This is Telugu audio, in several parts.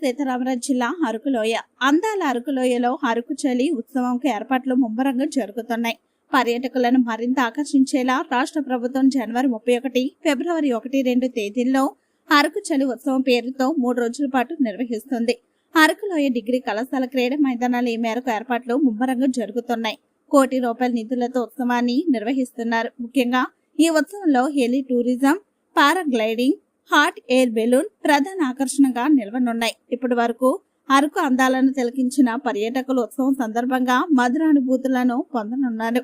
సీతారామరాజు జిల్లా అరకులోయ. అందాల అరకులోయలో అరకు చలి ఉత్సవంకు ఏర్పాట్లు ముమ్మరంగా జరుగుతున్నాయి. పర్యాటకులను మరింత ఆకర్షించేలా రాష్ట్ర ప్రభుత్వం జనవరి ముప్పై ఒకటి ఫిబ్రవరి ఒకటి రెండు తేదీల్లో అరకు చలి ఉత్సవం పేరుతో మూడు రోజుల పాటు నిర్వహిస్తుంది. అరకులోయ డిగ్రీ కళాశాల క్రీడ మైదానాలు ఈ మేరకు ఏర్పాట్లు ముమ్మరంగా జరుగుతున్నాయి. కోటి రూపాయల నిధులతో ఉత్సవాన్ని నిర్వహిస్తున్నారు. ముఖ్యంగా ఈ ఉత్సవంలో heli tourism paragliding hot air balloon ప్రధాన ఆకర్షణగా నిలవనున్నాయి. ఇప్పటి వరకు అరకు అందాలను తిలకించిన పర్యాటకులు ఉత్సవం సందర్భంగా మధురానుభూతులను పొందనున్నారు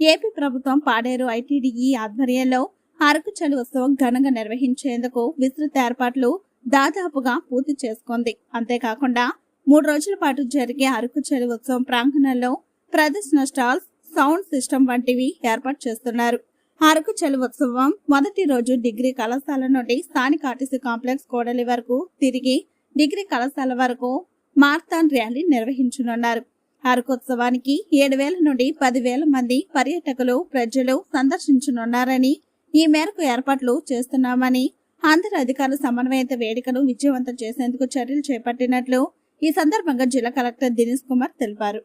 ఏపీ ప్రభుత్వం పాడేరు ఐటీడీఈ ఆధ్వర్యంలో అరకు చలి ఉత్సవం ఘనంగా నిర్వహించేందుకు విస్తృత ఏర్పాట్లు దాదాపుగా పూర్తి చేసుకుంది. అంతేకాకుండా మూడు రోజుల పాటు జరిగే అరకు చలి ఉత్సవం ప్రాంగణంలో ప్రదర్శన స్టాల్స్ సౌండ్ సిస్టమ్ వంటివి ఏర్పాటు చేస్తున్నారు. అరకు చలువోత్సవం ఉత్సవం మొదటి రోజు డిగ్రీ కళాశాల నుండి స్థానిక ఆర్టీసీ కాంప్లెక్స్ కోడలి వరకు తిరిగి డిగ్రీ కళాశాల వరకు మార్తాన్ ర్యాలీ నిర్వహించనున్నారు. అరకు ఉత్సవానికి ఏడు వేల నుండి పదివేల మంది పర్యాటకులు ప్రజలు సందర్శించనున్నారని ఈ మేరకు ఏర్పాట్లు చేస్తున్నామని అందరు అధికారుల సమన్వయత వేడుకను విజయవంతం చేసేందుకు చర్యలు చేపట్టినట్లు ఈ సందర్భంగా జిల్లా కలెక్టర్ దినేష్ కుమార్ తెలిపారు.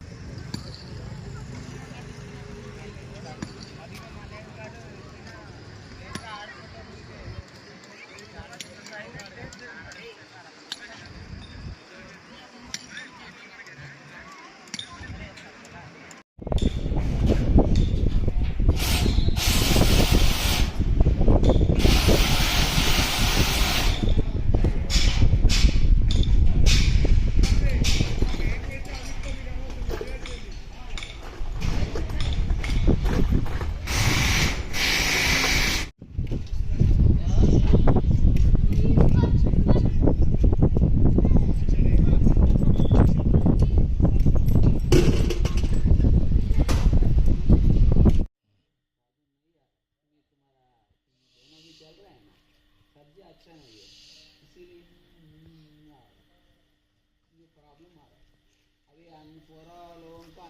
सब्ज़ी अच्छा नहीं है इसीलिए आ रहा। ये प्रॉब्लम आ रहा है अभी अन्य पूरा लोगों का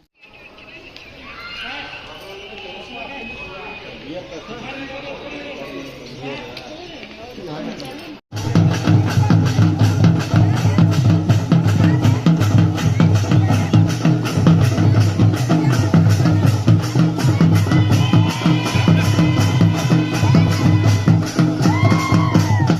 ये